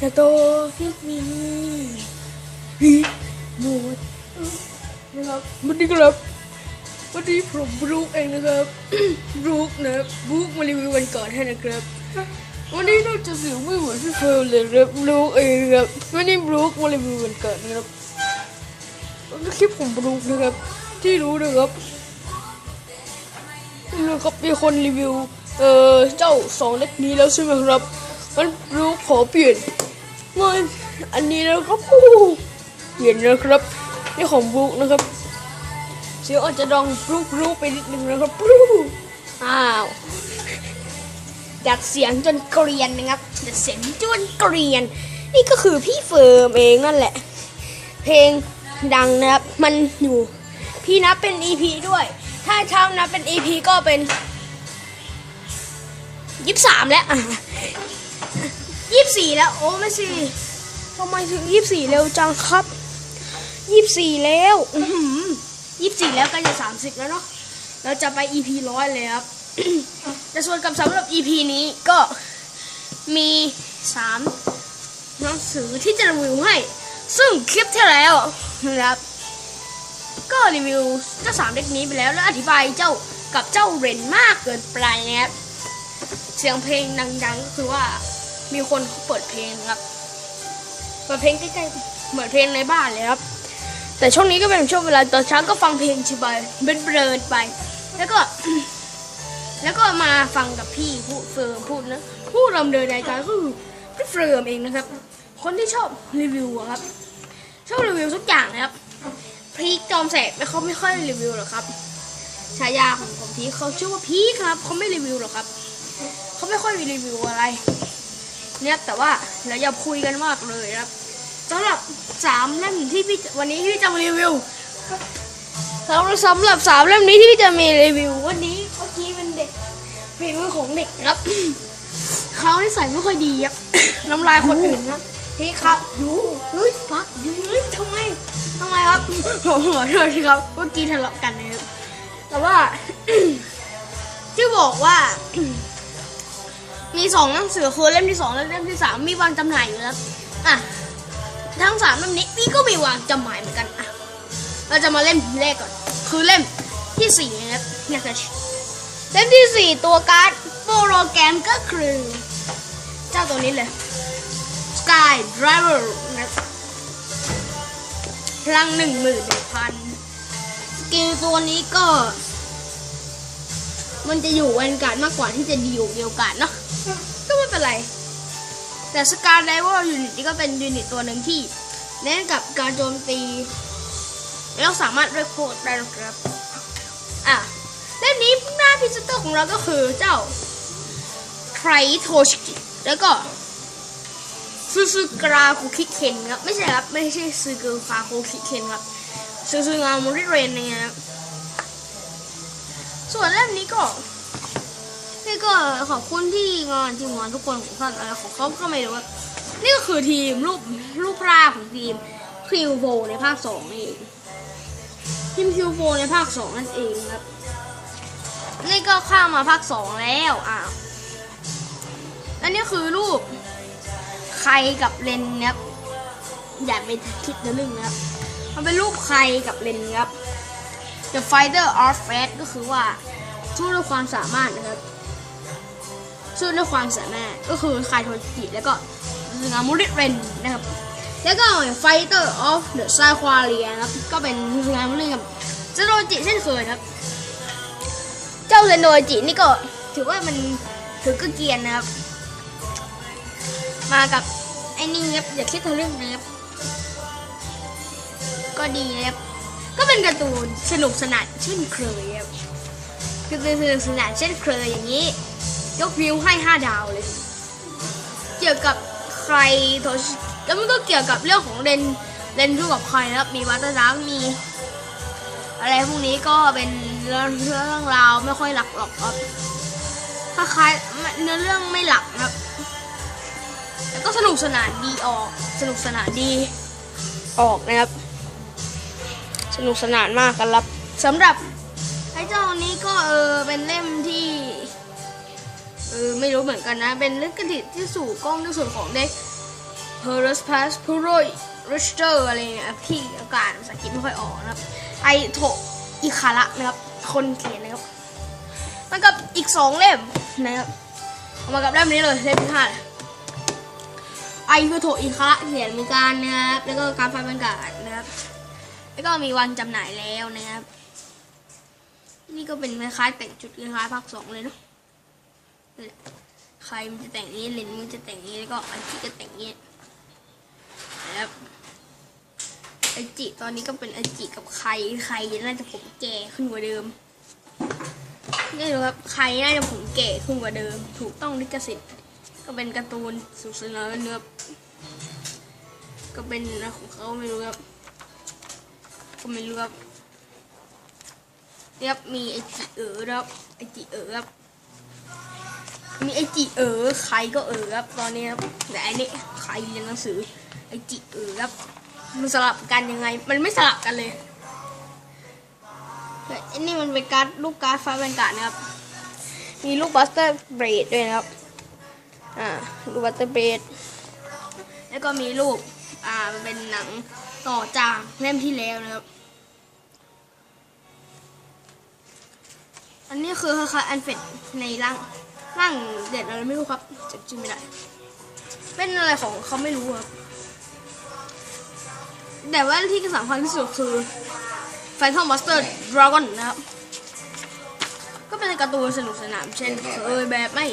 จะโตฟิกมีฮีหมดนะครับวันนี้ครับวันนี้ผมบรูคเองนะครับบรูคนะรับบรูคมารีวิววันก่อนให้นะครับ วันนี้น่าจะเสียงไม่เหมือนพี่เฟิร์นเลยครับบรูคเองครับวันนี้บรูคมารีวิววันก่อนนะครับคลิปของบรูคนะครับ ที่รู้นะครับนะครับมีคนรีวิวเออเจ้าสองเล็กนี้แล้วใช่ไหมครับมันรูคขอเปลี่ยน มันอันนี้แล้วครับโอ้โหเปลี่ยนนะครับนี่ของบรูคนะครับเสียงอาจจะดังบรูคบรูคไปนิดนึงนะครับบรูคอ้าวดัดเสียงจนเกรียนนะครับดัดเสียงจนเกรียน นี่ก็คือพี่เฟิร์มเองนั่นแหละ เพลงดังนะครับ มันอยู่ พี่นับเป็น EP ด้วย ถ้าเช้านับเป็น EP ก็เป็นยี่สามแล้ว ยี่สี่แล้วโอ้ไม่สิทำไมถึงยี่สี่เร็วจังครับยี่สี่แล้วยี่สี่แล้วก็จะสามสิบแล้วเนาะเราจะไป EP ร้อยเลยครับแต่ส่วนกับสำหรับ EP นี้ก็มีสามหนังสือที่จะรีวิวให้ ซึ่งคลิปที่แล้วนะครับ ก็รีวิวเจ้าสามเด็กนี้ไปแล้วแล้วอธิบายเจ้ากับเจ้าเรนมากเกินไปนะครับ เสียงเพลงดังๆก็คือว่า มีคนเขาเปิดเพลงครับ เปิดเพลงใกล้ๆเหมือนเพลงในบ้านเลยครับ แต่ช่วงนี้ก็เป็นช่วงเวลาตอนเช้าก็ฟังเพลงชิบายเป็นเบลนไป แล้วก็ แล้วก็มาฟังกับพี่พูดเฟิร์มพูดนะผู้ดำเนินรายการก็คือพี่เฟิร์มเองนะครับ คนที่ชอบรีวิวครับ ชอบรีวิวทุกอย่างนะครับพีคจอมแสบไม่เขาไม่ค่อยรีวิวหรอกครับฉายาของของพีคเขาชื่อว่าพีคครับเขาไม่รีวิวหรอกครับ เขาไม่ค่อยมีรีวิวอะไร เนี่ยแต่ว่าเราอย่าคุยกันมากเลยครับสำหรับสามเล่มที่พี่วันนี้พี่จะมารีวิวสำหรับสำหรับสามเล่มนี้ที่พี่จะมีรีวิว วันนี้เมื่อกี้เป็นเด็กฝีมือของเด็กครับเขาที่ใส่ไม่ค่อยดีครับน้ำลายคนอื่นนะพี่ครับดูเฮ้ยฟักดูเฮ้ยทำไมทำไมครับผมขอโทษทีครับเมื่อกี้ทะเลาะกันนะครับแต่ว่าที่บอกว่า มีสองหนังสือคือเล่มที่สองและเล่มที่สามมีวางจำหน่ายอยู่แล้วอะทั้งสามเล่มนี้พี่ก็มีวางจำหน่ายเหมือนกันอะเราจะมาเล่มแรกก่อน คือเล่มที่สี่นะครับเนี่ยเล่มที่สี่ตัวการ์ดโปรแกรมก็คือเจ้าตัวนี้เลย Sky Driver นะพลังหนึ่งหมื่นหนึ่งพันสกิลตัวนี้ก็ มันจะอยู่วันการ์ดมากกว่าที่จะดีอยู่เดียวกันเนาะ ก็ไม่เป็นไร แต่ Sky Driver ยูนิตนี้ก็เป็นยูนิตตัวหนึ่งที่เน้นกับการโจมตีเราสามารถเรียกโคดได้นะครับ อะเล่มนี้หน้าพิซเตอร์ของเราก็คือเจ้าไทรโทชิกิแล้วก็ซูซูกราคุคิเคนครับ ไม่ใช่ครับ ไม่ใช่ซูซูกราคุคิเคนครับซูซูงามริเรนนะครับส่วนเล่มนี้ก็ นี่ก็ขอบคุณที่งานทีมงานทุกคนของท่านอะไรของเขาก็ไม่รู้ว่านี่ก็คือทีมรูปรูปร่างของทีมคิวโฟในภาคสองนี่เองทีมคิวโฟในภาคสองนั่นเองครับนี่ก็ข้ามมาภาคสองแล้วอ้าวอันนี้คือรูปใครกับเลนครับอย่าไปคิดนะลึ่งนะครับมันเป็นรูปใครกับเลนครับ The Fighter of Fate ก็คือว่าสู้ด้วยความสามารถนะครับ สู้ด้วยความสามารถก็คือใครโทจิแล้วก็งามูริเรนนะครับแล้วก็ Fighter of the s y q u a r i a นะครับก็เป็นงานเรื่องกับเซโนจิเช่นเคยครับ เจ้าเซโนจินี่ก็ถือว่ามันถือก็เกียนนะครับ มากับไอ้นี่ครับอย่าคิดทะลึ่งนะครับก็ดีนะครับก็เป็นการ์ตูนสนุกสนานเช่นเคยครับคือเป็นสนุกสนานเช่นเคยอย่างนี้ ยกวิวให้ห้าดาวเลย เกี่ยวกับใครโทชแล้วมันก็เกี่ยวกับเรื่องของเรนเรนสู้กับใครนะครับ มีวัตรักมี อะไรพวกนี้ก็เป็นเรื่องเรื่องราวไม่ค่อยหลักหรอกครับถ้าใครเนื้อเรื่องไม่หลักนะครับแต่ก็สนุกสนานดีออก สนุกสนานดีออกนะครับ สนุกสนานมากกันครับสำหรับไอ้เจ้านี้ก็เออเป็นเล่มที่ เออไม่รู้เหมือนกันนะ เป็นเรื่องกระดิที่สู่กล้องในส่วนของเด็ก h e r s p a s p u r o r i c h t e r อะไรเนี่ยที่อากาศภาษาอังกฤษไม่ค่อยออกนะครับ ไอโถอิคาระนะครับ คนเขียนนะครับมันกับอีกสองเล่มนะครับเอามากับเล่มนี้เลยเล่มที่ห้าเลยไอคือโถอิคาระเขียนมือนกันนะครับ แล้วก็การไฟบรรยากาศนะครับ แล้วก็มีวันจำหน่ายแล้วนะครับ นี่ก็เป็นคล้ายๆแต่งชุดคล้ายๆภาคสองเลยเนาะ ใครมันจะแต่งนี้เลนมันจะแต่งนี้แล้วก็อันจิก็แต่งนี้นะครับไอจิตอนนี้ก็เป็นไอจิกับใครใครน่าจะผมแก่ขึ้นกว่าเดิมนี่ดูครับใครน่าจะผมแก่ขึ้นกว่าเดิม ถูกต้องลิขสิทธิ์ก็เป็นการ์ตูนสุสนานเนื้อก็เป็นอะไรของเขาไม่รู้ครับก็ไม่รู้ครับเนี่ยบมีไอจิเอ๋อครับไอจิเอ๋อครับ มีไอจิเอ๋อใครก็เอ๋อครับตอนนี้ครับแต่อันนี้ใครเรียนหนังสือไอจิเอ๋อครับ มันสลับกันยังไง มันไม่สลับกันเลยแต่อันนี้มันเป็นการ์ดลูกการ์ดฟ้าเป็นการ์ดนะครับ มีลูกบัสเตอร์เบรดด้วยนะครับ อ่าลูกบัสเตอร์เบรดแล้วก็มีลูกอ่าเป็นหนังต่อจากเล่มที่แล้วนะครับ อันนี้คือคล้ายๆอันเฟดในร่าง ร่างเด็ดอะไรไม่รู้ครับจำชื่อไม่ได้ เป็นอะไรของเขาไม่รู้ครับ แต่ว่าที่สำคัญที่สุดคือ Phantom Master Dragon นะครับ ก็เป็นการ์ตูนสนุกสนานเช่นเคยแบบไม่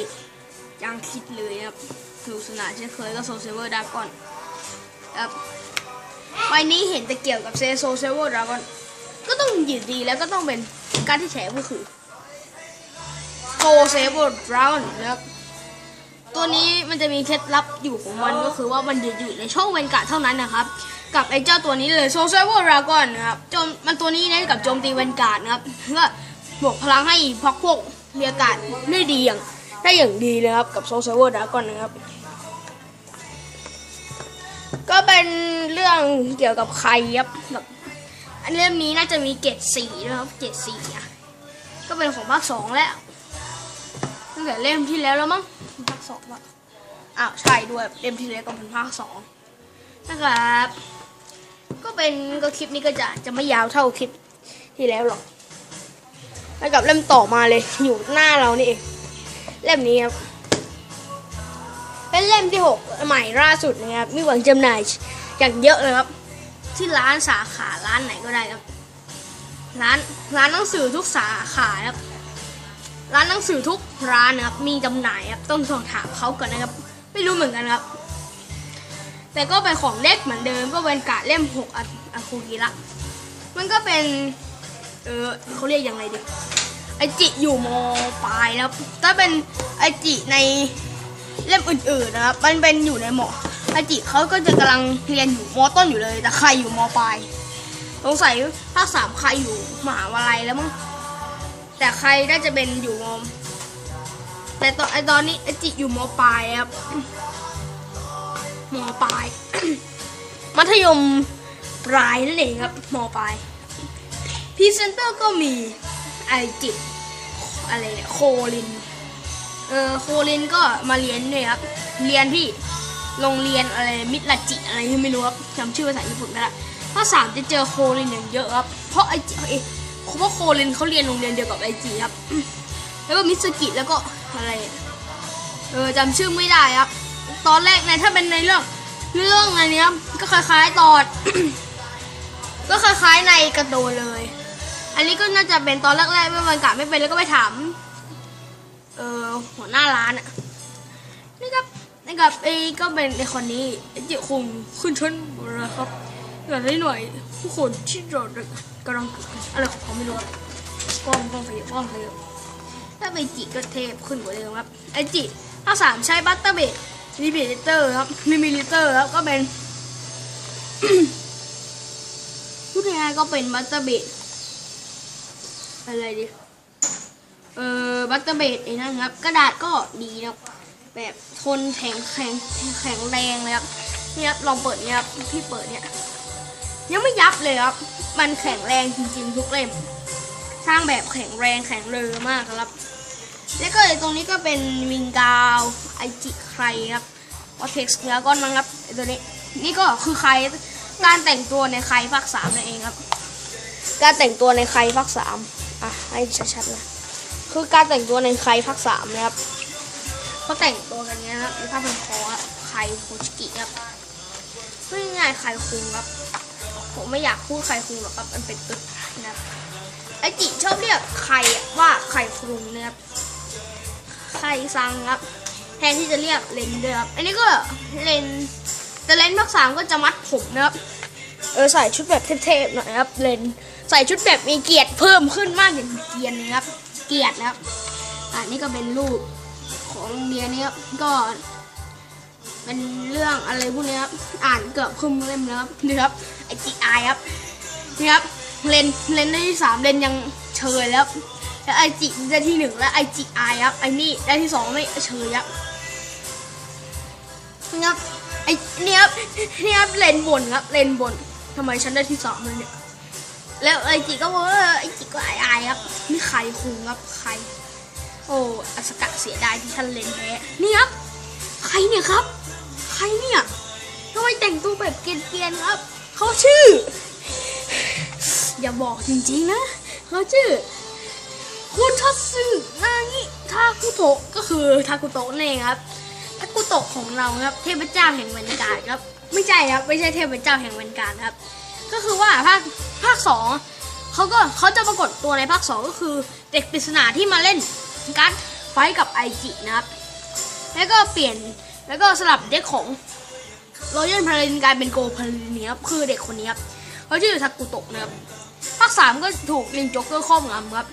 ยังคิดเลยครับสนุกสนานเช่นเคยก็โซเซเวอร์ดากอนครับวันนี้เห็นแต่เกี่ยวกับเซโซเซเวอร์ดากอนก็ต้องหยิบดีแล้วก็ต้องเป็นการที่แฉก็คือ โซเซเวอร์ดราก้อนนะครับ ตัวนี้มันจะมีเคล็ดลับอยู่ของมันก็คือว่ามันจะอยู่ในช่องเวนการ์เท่านั้นนะครับ กับไอ้เจ้าตัวนี้เลยโซเซเวอร์ดราก้อนนะครับโจมมันตัวนี้เน้นกับโจมตีเวนการ์ดนะครับเพื่อบวกพลังให้พักพวกเรียกาศได้ดีอย่างได้อย่างดีเลยครับกับโซเซเวอร์ดราก้อนนะครับ ก็เป็นเรื่องเกี่ยวกับใครครับแบบอันเล่มนี้น่าจะมีเกรดสี่นะครับเกรดสี่อะก็เป็นของภาคสองแล้ว ตั้งแต่เล่มที่แล้วแล้วมั้งภาคสองวะอ้าวใช่ด้วยเล่มที่แล้วก็เป็นภาคสองนะครับ ก็เป็นก็คลิปนี้ก็จะจะไม่ยาวเท่าคลิปที่แล้วหรอกแล้วกับเล่มต่อมาเลยอยู่หน้าเรานี่เองเล่มนี้ครับเป็นเล่มที่หกใหม่ล่าสุดนะครับมีหวังจำหน่ายอย่างเยอะเลยครับ ที่ร้านสาขาร้านไหนก็ได้ครับ ร้านร้านหนังสือทุกสาขาครับ ร้านหนังสือทุกร้านนะครับ มีจำหน่ายครับ ต้องสอบถามเขาก่อนนะครับ ไม่รู้เหมือนกันครับ แต่ก็เป็นของเล็กเหมือนเดิม ก็เป็นกะเล่มหกอะคูกิระมันก็เป็น เออเขาเรียกยังไงดี ไอจิอยู่มปลายแล้วถ้าเป็นไอจิในเล่มอื่นๆนะครับ มันเป็นอยู่ในมไอจิเขาก็จะกำลังเรียนอยู่มต้นอยู่เลย แต่ใครอยู่มปลายสงสัยภาคสามใครอยู่มหาวิทยาลัยแล้วมั้ง แต่ใครน่าจะเป็นอยู่มแต่ตอนไอตอนนี้ไอจิอยู่มปลายครับมปลาย มัธยมปลายนั่นเองครับมปลายพรีเซนเตอร์ก็มีไอจิอะไรเนี่ยโคลินเออโคลินก็มาเรียนด้วยครับ เรียนที่โรงเรียนอะไรมิตรจิอะไรไม่รู้ครับจำชื่อภาษาญี่ปุ่นไม่ได้ภาษามจะเจอโคลินอย่างเยอะครับ เพราะไอจิ เอยเพราะโคลินเขาเรียนโรงเรียนเดียวกับไอจิครับ แล้วก็มิสกิแล้วก็อะไร เออจำชื่อไม่ได้ครับ ตอนแรกในถ้าเป็นในเรื่องเรื่องอันเนี้ยก็คล้ายๆตอน ก็คล้ายๆในกร์ตูนเลย อันนี้ก็น่าจะเป็นตอนแรกๆเมื่อวันกะไม่เป็นแล้วก็ไปถาม เออหัวหน้าร้านอะนี่ครับนี่ครับไอ้ก็เป็นไอคนนี้ไอจ้าคงขึ้นชั้นนะครับอย่างน้หน่อย ผู้คนที่รอกำลังอะไรของเขาไม่รู้กล้องกล้องขยับกล้องขยับถ้าไปจิก็เทพขึ้นกว่าเดิมครับไอจิถ้าสามใช้บัตเตอร์เบดลิมิเตอร์ครับลิมิเตอร์ครับก็เป็นพูดง่ายๆก็เป็นบัตเตอร์เบดอะไรดีเอ่อบัตเตอร์เบดไอ้นั่นครับ กระดาษก็ดีนะแบบทนแข็งแข็งแข็งแรงเลยครับนี่ครับลองเปิดเนี่ยครับพี่เปิดเนี่ย ยังไม่ยับเลยครับ มันแข็งแรงจริงๆ ทุกเล่ม สร้างแบบแข็งแรงแข็งเรือมากครับ แล้วก็ตรงนี้ก็เป็นวิงกาวไอจิใครครับวอเท็กซ์เนื้อก้อนมั้งครับไอตัวนี้ นี่ก็คือใครการแต่งตัวในใครภาคสามนั่นเองครับ การแต่งตัวในใครภาคสามอะให้ชัดๆนะคือการแต่งตัวในใครภาคสามนะครับเขาแต่งตัวกันเนี้ยครับมีผ้าพันคอครับใครฟูจิกิครับง่ายๆใครคุงครับ ผมไม่อยากพูดใครุงหรอกครับ มันเป็นตึกนะครับไอจิชอบเรียกใครอะว่าใครุงนะครับใครซังครับ แทนที่จะเรียกเลนด้วยครับ อันนี้ก็เลนแต่เลนภาคสามก็จะมัดผมนะครับ เออใส่ชุดแบบเทพๆหน่อยครับ เลนใส่ชุดแบบมีเกียรติเพิ่มขึ้นมากอย่างเกียรตินะครับ เกียรตินะครับอ่านี่ก็เป็นรูปของเรียนนี้ครับก็ เป็นเรื่องอะไรพวกนี้ครับ อ่านเกือบครึ่งเล่มแล้วครับนี่ครับไอจีไอครับนี่ครับเลนเลนได้ที่สามเลนยังเชยแล้วแล้วไอจีได้ที่หนึ่งและไอจีไอครับไอนี่ได้ที่สองไม่เชยครับนี่ครับไอเนี่ยครับเนี่ยครับเลนบนครับเลนบนทำไมฉันได้ที่สองเลยเนี่ยแล้วไอจีก็ว่าไอจีก็ไอไอครับนี่ใครคุงครับใคร โอ้อสกะเสียดายที่ท่านเลนแพ้นี่ครับใครเนี่ยครับ รเนี่ยทำไมแต่งตัวแบบเกรียนๆครับ เขาชื่อ อย่าบอกจริงๆนะ เขาชื่อคุณทัสึนางิทาคุโตะก็คือทาคุโตะนั่นเองครับทาคุโตะของเราครับ เทพเจ้าแห่งบรรยากาศครับ ไม่ใช่ครับ ไม่ใช่เทพเจ้าแห่งบรรยากาศครับ ก็คือว่าภาคภาคสองเขาก็เขาจะปรากฏตัวในภาคสองก็คือเด็กปริศนาที่มาเล่นการ์ดไฟกับไอจินะครับ แล้วก็เปลี่ยน แล้วก็สลับเด็กของรอยัลพาลินกลายเป็นโกพาลินครับคือเด็กคนนี้ครับเขาชื่อทากุโตะนะครับภาคสามก็ถูกลิงจ็อกเกอร์ครอบงำครับ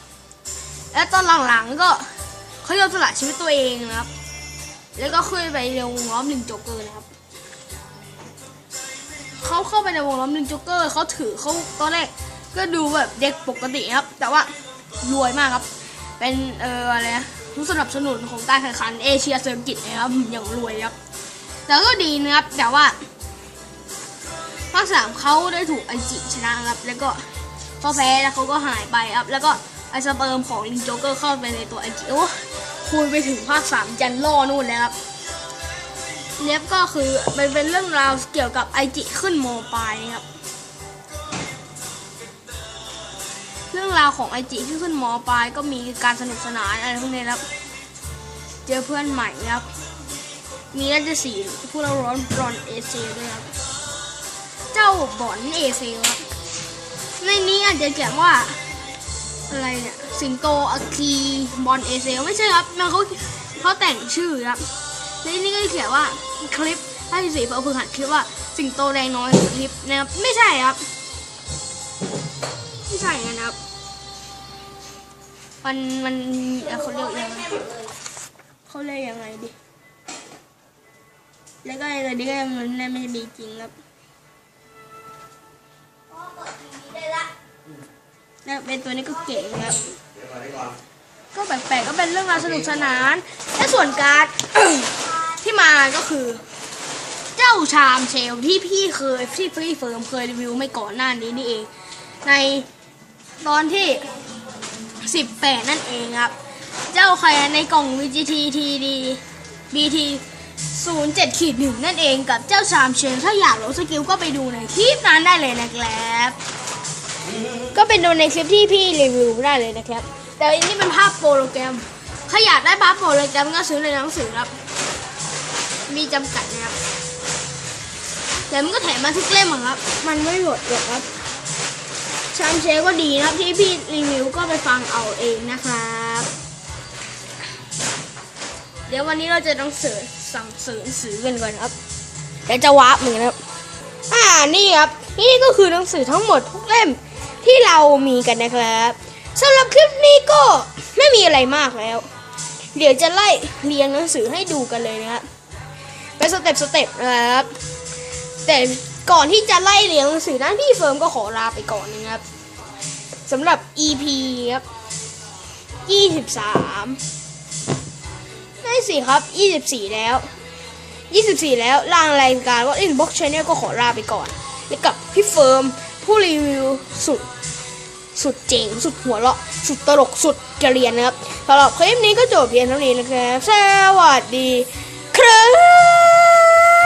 และตอนหลังๆก็เขายอมสละชีวิตตัวเองนะครับ แล้วก็ขึ้นไปในวงล้อมลิงจ็อกเกอร์นะครับเขาเข้าไปในวงล้อมลิงจ็อกเกอร์เขาถือเขาตอนแรกก็ดูแบบเด็กปกติครับ แต่ว่ารวยมากครับ เป็นเอออะไรนะ ผู้สนับสนุนของการแข่งขันเอเชียเซอร์กิตนะครับอย่างรวยครับแต่ก็ดีนะครับแต่ว่าภาคสามเขาได้ถูกไอจิชนะครับ แล้วก็เขาแพ้แล้วเขาก็หายไปครับ แล้วก็ไอสเปิร์มของลิงโจ๊กเกอร์เข้าไปในตัวไอจิโอ้คุยไปถึงภาคสามยันล่อนู่นแล้วครับเนี้ยก็คือเป็นเรื่องราวเกี่ยวกับไอจิขึ้นโมปลายครับ เรื่องราวของไอจิที่ขึ้นมปลายก็มีการสนุกสนานอะไรพวกนี้นะครับ เจอเพื่อนใหม่นะครับ มีน่าจะสีผู้เราร้อนบรอนเอเซด้วยครับ เจ้าบอนเอเซครับในนี้อาจจะเขียนว่าอะไรเนี่ยสิงโตอาคีบอลเอเซไม่ใช่ครับมันเขาเขาแต่งชื่อครับในนี้ก็เขียนว่าคลิปให้สีเพื่อฝึกหัดคลิปว่าสิงโตแดงน้อยคลิปนะครับไม่ใช่ครับ ไม่ใช่นะครับ มันมันเอ่อเขาเรียกยังไงเขาเรียกยังไงดิ แล้วก็ไอ้ตัวนี้ก็ยังมันไม่มีจริงครับแล้วเป็นตัวนี้ก็เก๋ครับ ก็แปลกๆก็เป็นเรื่องราวสนุกสนาน และส่วนการ์ดที่มาก็คือ เจ้าชามเชลที่พี่เคยที่พี่เฟิร์มเคยรีวิวไม่ก่อนหน้านี้นี่เอง ใน ตอนที่ 18 นั่นเองครับ เจ้าใครในกล่อง VGT TD BT 07ขีดหนึ่งนั่นเองกับเจ้าชามเชลถ้าอยากรู้สกิลก็ไปดูในคลิปนั้นได้เลยนะครับก็เป็นดูในคลิปที่พี่รีวิวได้เลยนะครับ แต่อันนี้เป็นภาพโปรแกรม ถ้าอยากได้ภาพโปรแกรมก็ซื้อในหนังสือครับ มีจำกัดนะครับแต่มันก็แถมมาทุกเล่มครับ มันไม่หมดหรอกครับ ชามเชก็ดีนะครับที่พี่รีวิวก็ไปฟังเอาเองนะครับ เดี๋ยววันนี้เราจะต้องเสิร์ชสั่งซื้อหนังสือกันก่อนครับเดี๋ยวจะวาร์ปเหมือนกันครับอ่านี่ครับนี่ก็คือหนังสือทั้งหมดทุกเล่มที่เรามีกันนะครับสำหรับคลิปนี้ก็ไม่มีอะไรมากแล้ว เดี๋ยวจะไล่เรียงหนังสือให้ดูกันเลยนะครับเป็นสเต็ปสเต็ปนะครับแต่ ก่อนที่จะไล่เรียงหนังสือนั้นพี่เฟิร์มก็ขอลาไปก่อนนะครับสำหรับ EP ครับ 23ไม่สิครับ 24 แล้ว 24 แล้วล่างรายการว่า Inbox Channel ก็ขอลาไปก่อน แล้วกับพี่เฟิร์มผู้รีวิวสุด สุดเจ๋ง สุดหัวเราะ สุดตลกสุดเกรียนนะครับสำหรับคลิปนี้ก็จบเพียงเท่านี้นะครับ สวัสดีครับ